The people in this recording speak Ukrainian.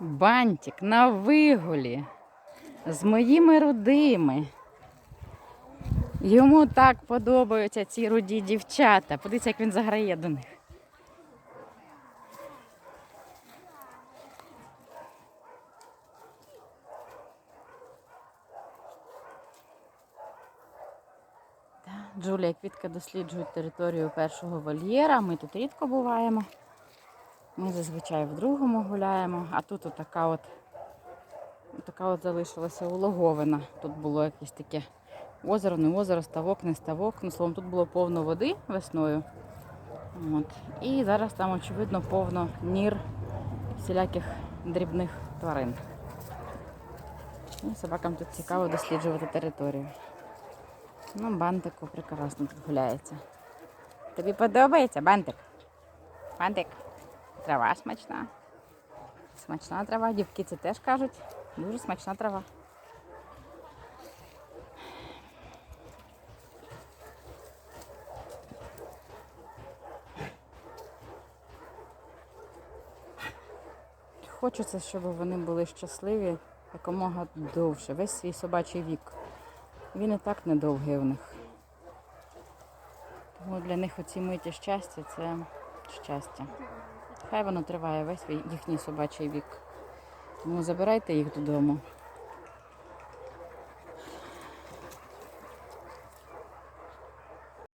Бантик на вигулі з моїми рудими. Йому так подобаються ці руді дівчата. Подивіться, як він заграє до них. Джулія Квітка досліджують територію першого вольєра. Ми тут рідко буваємо. Ми зазвичай в другому гуляємо, а тут отака от, така от залишилася улоговина. Тут було якесь таке озеро, не озеро, ставок, не ставок. Ну, словом, тут було повно води весною. От. І зараз там, очевидно, повно нір всіляких дрібних тварин. І собакам тут цікаво досліджувати територію. Ну, бантику прекрасно тут гуляється. Тобі подобається бантик? Бантик? Трава смачна. Смачна трава. Дівки це теж кажуть. Дуже смачна трава. Хочеться, щоб вони були щасливі якомога довше, весь свій собачий вік. Він і так недовгий у них. Тому для них оці миті щастя це щастя. Хай воно триває весь їхній собачий вік. Тому забирайте їх додому.